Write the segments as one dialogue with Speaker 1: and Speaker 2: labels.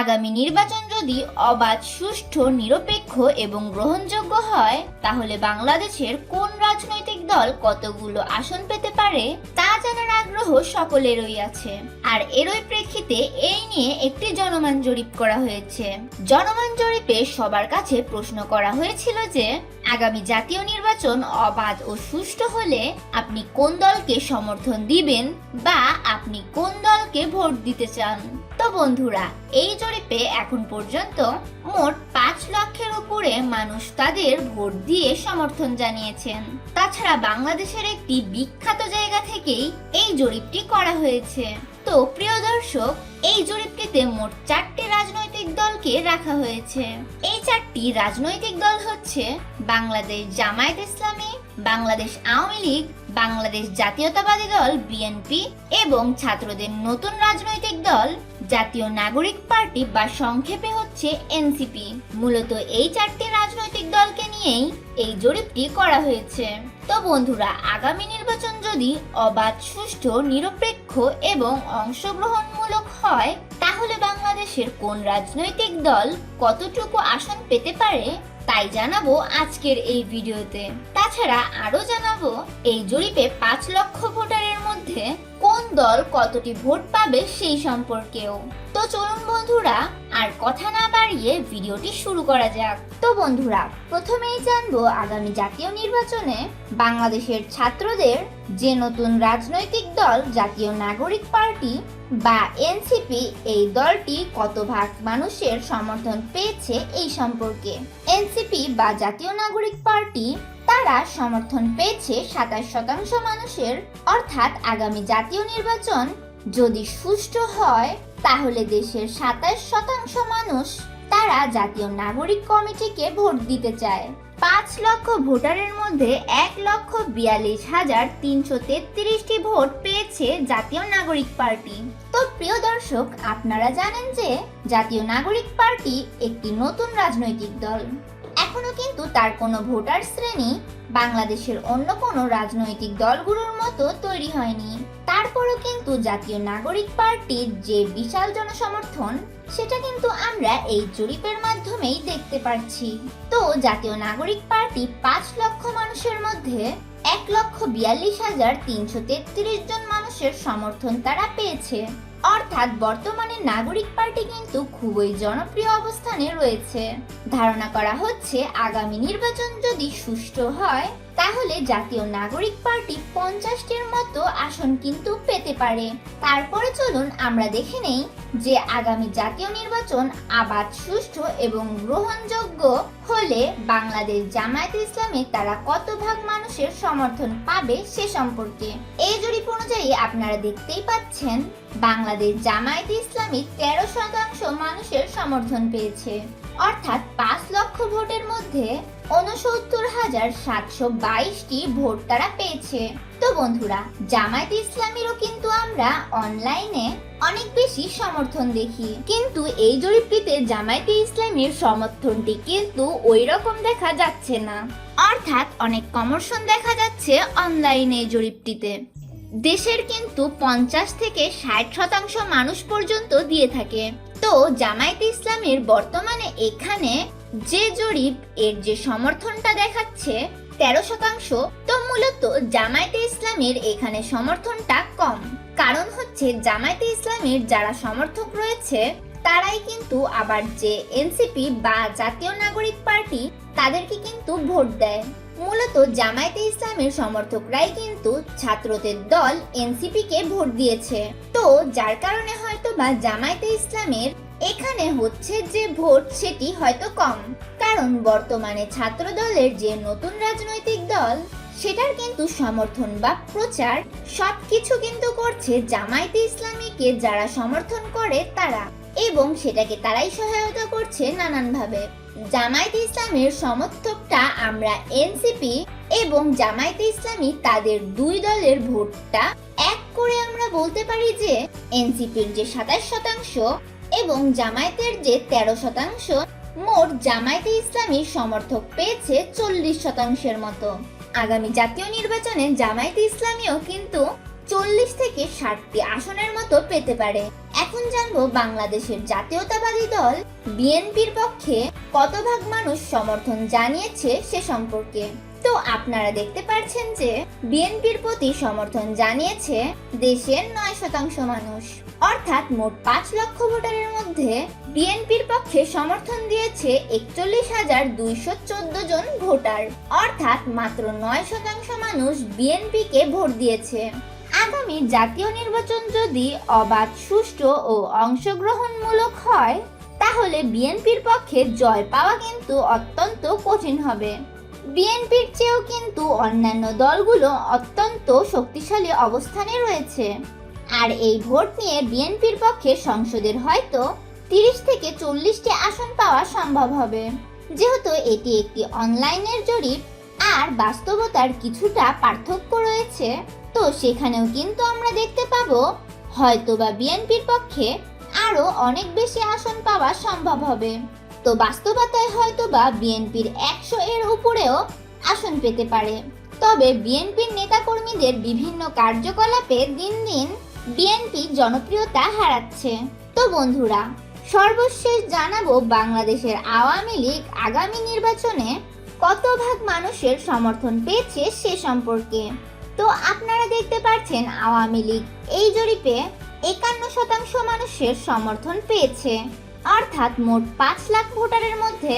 Speaker 1: আগামী নির্বাচন যদি অবাধ, সুষ্ঠু, নিরপেক্ষ এবং গ্রহণযোগ্য হয়, তাহলে বাংলাদেশের কোন রাজনৈতিক দল কতগুলো আসন পেতে পারে, তা জানার আগ্রহ সকলেরই আছে। আর এরই প্রেক্ষিতে এই নিয়ে একটি জনমান জরিপ করা হয়েছে। জনমান জরিপে সবার কাছে প্রশ্ন করা হয়েছিল যে, আগামী জাতীয় নির্বাচন অবাধ ও সুষ্ঠু হলে আপনি কোন দলকে সমর্থন দিবেন বা আপনি কোন দলকে ভোট দিতে চান? তো বন্ধুরা, এই জরিপে এখন পর্যন্ত মোট পাঁচ লক্ষের উপরে মানুষ তাদের ভোট দিয়ে সমর্থন জানিয়েছেন। তাছাড়া বাংলাদেশের একটি বিখ্যাত জায়গা থেকেই এই জরিপটি করা হয়েছে। তো প্রিয় দর্শক, এই জরিপটিতে মোট চারটি রাজনৈতিক দলকে রাখা হয়েছে। এই চারটি রাজনৈতিক দল হচ্ছে বাংলাদেশ জামায়াত ইসলামী, বাংলাদেশ আওয়ামী লীগ বাংলাদেশ জাতীয়তাবাদী দল বিএনপি এবং ছাত্রদের নতুন রাজনৈতিক দল, জাতীয় নাগরিক পার্টি বা সংক্ষেপে হচ্ছে এনসিপি মূলত এই চারটি রাজনৈতিক দলকে নিয়েই এই জরিপটি করা হয়েছে। তো বন্ধুরা, আগামী নির্বাচন যদি অবাধ, সুষ্ঠু, নিরপেক্ষ এবং অংশগ্রহণমূলক হয়, তাহলে বাংলাদেশের কোন রাজনৈতিক দল কতটুকু আসন পেতে পারে তাই জানাব আজকের এই ভিডিওতে। তাছাড়া আরও জানাব এই জরিপে পাঁচ লক্ষ ভোটারের মধ্যে দল কতটি ভোট পাবে সেই সম্পর্কেও। তো চলুন বন্ধুরা, আর কথা না বাড়িয়ে ভিডিওটি শুরু করা যাক। তো বন্ধুরা, প্রথমেই জানব আগামী জাতীয় নির্বাচনে বাংলাদেশের ছাত্রদের যে নতুন রাজনৈতিক দল, জাতীয় নাগরিক পার্টি বা এনসিপি এই দলটি কত ভাগ মানুষের সমর্থন পেয়েছে এই সম্পর্কে। এনসিপি বা জাতীয় নাগরিক পার্টি তারা সমর্থন পেয়েছে সাতাশ শতাংশ মানুষের। অর্থাৎ আগামী জাতীয় নির্বাচন যদি সুষ্ঠু হয়, তাহলে দেশের সাতাশ শতাংশ মানুষ তারা জাতীয় নাগরিক কমিটিকে ভোট দিতে চায়। পাঁচ লক্ষ ভোটারের মধ্যে এক লক্ষ বিয়াল্লিশ হাজার তিনশো তেত্রিশটি ভোট পেয়েছে জাতীয় নাগরিক পার্টি। তো প্রিয় দর্শক, আপনারা জানেন যে জাতীয় নাগরিক পার্টি একটি নতুন রাজনৈতিক দল। এখনও কিন্তু তার কোনো ভোটার শ্রেণি বাংলাদেশের অন্য কোনো রাজনৈতিক দলগুলোর মতো তৈরি হয়নি। তারপরও কিন্তু জাতীয় নাগরিক পার্টির যে বিশাল জনসমর্থন, সেটা কিন্তু আমরা এই জরিপের মাধ্যমেই দেখতে পাচ্ছি তো জাতীয় নাগরিক পার্টি পাঁচ লক্ষ মানুষের মধ্যে এক লক্ষ বিয়াল্লিশ হাজার তিনশো তেত্রিশ জন মানুষের সমর্থন তারা পেয়েছে। অর্থাৎ বর্তমানে নাগরিক পার্টি কিন্তু খুবই জনপ্রিয় অবস্থানে রয়েছে। ধারণা করা হচ্ছে আগামী নির্বাচন যদি সুষ্ঠু হয় তাহলে জাতীয় নাগরিক পার্টি পঞ্চাশটির মতো আসন কিন্তু পেতে পারে। তারপরে চলুন আমরা দেখে নেই যে আগামী জাতীয় নির্বাচন আবাদ সুষ্ঠু এবং গ্রহণযোগ্য হলে বাংলাদেশ জামায়াত ইসলামে তারা কত ভাগ মানুষের সমর্থন পাবে সে সম্পর্কে। এই জরিপ অনুযায়ী আপনারা দেখতেই পাচ্ছেন, বাংলাদেশ জামায়াত ইসলামী তেরো শতাংশ মানুষের সমর্থন পেয়েছে। অর্থাৎ পাঁচ লক্ষ ভোটের মধ্যে উনসত্তর হাজার সাতশো বাইশটি ভোট তারা পেয়েছে। তো বন্ধুরা, জামায়াত ইসলামীরও কিন্তু আমরা অনলাইনে অনেক বেশি সমর্থন দেখি। কিন্তু এই জরিপটিতে জামায়াতে ইসলামীর সমর্থনটি কিন্তু ওই রকম দেখা যাচ্ছে না। অর্থাৎ অনেক কমর্শন দেখা যাচ্ছে অনলাইনে এই জরিপটিতে। দেশের কিন্তু পঞ্চাশ থেকে ষাট শতাংশ মানুষ পর্যন্ত দিয়ে থাকে। তো জামায়াত ইসলামের বর্তমানে এখানে যে জরিপ এর যে সমর্থনটা দেখাচ্ছে, তেরো শতাংশ, তো মূলত জামায়াতে ইসলামের এখানে সমর্থনটা কম। কারণ হচ্ছে, জামায়াতে ইসলামের যারা সমর্থক রয়েছে, তারাই কিন্তু আবার যে এনসিপি বা জাতীয় নাগরিক পার্টি, তাদেরকে কিন্তু ভোট দেয়। মূলত জামায়াতে ইসলামের সমর্থকরাই কিন্তু ছাত্রদের দল এনসিপি কে ভোট দিয়েছে। তো যার কারণে হয়তো বা জামায়াতে ইসলামের এখানে হচ্ছে যে ভোট সেটি হয়তো কম। কারণ বর্তমানে ছাত্র দলের যে নতুন রাজনৈতিক দল, সেটার কিন্তু সমর্থন বা প্রচার সবকিছু কিন্তু করছে জামায়াতে ইসলামীকে যারা সমর্থন করে তারা। এবং সেটাকে তারাই সহায়তা করছে নানানভাবে। জামায়াতে ইসলামের সমর্থকটা আমরা এনসিপি এবং জামায়াতে ইসলামী তাদের দুই দলের ভোটটা এক করে আমরা বলতে পারি যে এনসিপির যে সাতাশ শতাংশ এবং জামায়াতের যে তেরো শতাংশ, মোট জামায়াতে ইসলামীর সমর্থক পেয়েছে চল্লিশ শতাংশের মতো। আগামী জাতীয় নির্বাচনে জামায়াতে ইসলামীও কিন্তু চল্লিশ থেকে ষাটটি আসনের মতো পেতে পারে। এখন জানব বাংলাদেশের জাতীয়তাবাদী দল বিএনপির পক্ষে কত ভাগ মানুষ সমর্থন জানিয়েছে সে সম্পর্কে। তো আপনারা দেখতে পাচ্ছেন যে বিএনপির প্রতি সমর্থন জানিয়েছে দেশের নয় শতাংশ মানুষ। অর্থাৎ মোট পাঁচ লক্ষ ভোটারের মধ্যে বিএনপির পক্ষে সমর্থন দিয়েছে একচল্লিশ হাজার দুইশো চোদ্দ জন ভোটার। অর্থাৎ মাত্র নয় শতাংশ মানুষ বিএনপিকে ভোট দিয়েছে। আগামী জাতীয় নির্বাচন যদি অবাধ, সুষ্ঠু ও অংশগ্রহণমূলক হয়, তাহলে বিএনপির পক্ষে জয় পাওয়া কিন্তু অত্যন্ত কঠিন হবে। বিএনপির চেয়েও কিন্তু অন্যান্য দলগুলো অত্যন্ত শক্তিশালী অবস্থানে রয়েছে। আর এই ভোট নিয়ে বিএনপির পক্ষে সংসদের হয়তো তিরিশ থেকে চল্লিশটি আসন পাওয়া সম্ভব হবে। যেহেতু এটি একটি অনলাইনের জরিপ, আর বাস্তবতার কিছুটা পার্থক্য রয়েছে, তো সেখানেও কিন্তু আমরা দেখতে পাবো, হয়তোবা বিএনপির পক্ষে আরও অনেক বেশি আসন পাওয়া সম্ভব হবে। তো বাস্তবতায় হয়তো বা বিএনপির একশো এর উপরেও আসন পেতে পারে। তবে বিএনপির নেতাকর্মীদের বিভিন্ন কার্যকলাপে দিন দিন বিএনপি জনপ্রিয়তা হারাচ্ছে। তো বন্ধুরা, সর্বশেষ জানাব বাংলাদেশের আওয়ামী লীগ আগামী নির্বাচনে কত ভাগ মানুষের সমর্থন পেয়েছে সে সম্পর্কে। তো আপনারা দেখতে পাচ্ছেন আওয়ামী লীগ এই জরিপে একান্ন শতাংশ মানুষের সমর্থন পেয়েছে। অর্থাৎ মোট পাঁচ লাখ ভোটারের মধ্যে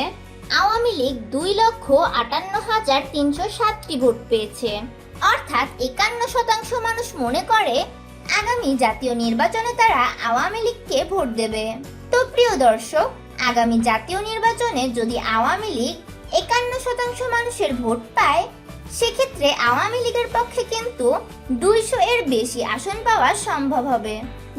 Speaker 1: আওয়ামী লীগ দুই লক্ষ আটান্ন হাজার তিনশো সাতটি ভোট পেয়েছে। অর্থাৎ একান্ন শতাংশ মানুষ মনে করে আগামী জাতীয় নির্বাচনে তারা আওয়ামী লীগকে ভোট দেবে। তো প্রিয় দর্শক, আগামী জাতীয় নির্বাচনে যদি আওয়ামী লীগ একান্ন শতাংশ মানুষের ভোট পায় সেক্ষেত্রে আওয়ামী লীগের পক্ষে কিন্তু দুইশো এর বেশি আসন পাওয়া সম্ভব হবে।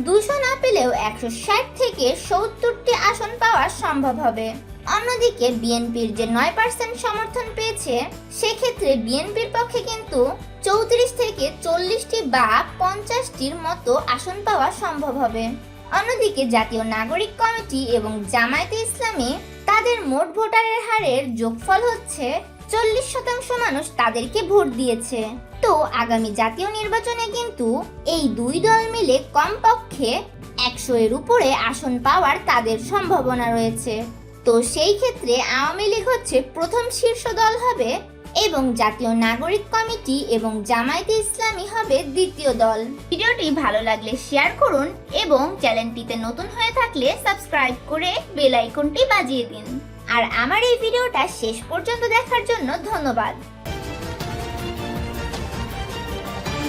Speaker 1: দুশো না পেলেও একশো ষাট থেকে সত্তরটি আসন পাওয়া সম্ভব হবে। অন্যদিকে বিএনপির যে নয় পার্সেন্ট সমর্থন পেয়েছে, সেক্ষেত্রে বিএনপির পক্ষে কিন্তু চৌত্রিশ থেকে চল্লিশটি বা পঞ্চাশটির মতো আসন পাওয়া সম্ভব হবে। অন্যদিকে জাতীয় নাগরিক কমিটি এবং জামায়াতে ইসলামী তাদের মোট ভোটারের হারের যোগফল হচ্ছে চল্লিশ শতাংশ মানুষ তাদেরকে ভোট দিয়েছে। তো আগামী জাতীয় নির্বাচনে কিন্তু এই দুই দল মিলে কমপক্ষে একশো এর উপরে আসন পাওয়ার তাদের সম্ভাবনা রয়েছে। তো সেই ক্ষেত্রে আওয়ামী লীগ হচ্ছে প্রথম শীর্ষ দল হবে এবং জাতীয় নাগরিক কমিটি এবং জামায়াতে ইসলামী হবে দ্বিতীয় দল। ভিডিওটি ভালো লাগলে শেয়ার করুন এবং চ্যানেলটিতে নতুন হয়ে থাকলে সাবস্ক্রাইব করে বেল আইকনটি বাজিয়ে দিন। আর আমার এই ভিডিওটা শেষ পর্যন্ত দেখার জন্য ধন্যবাদ।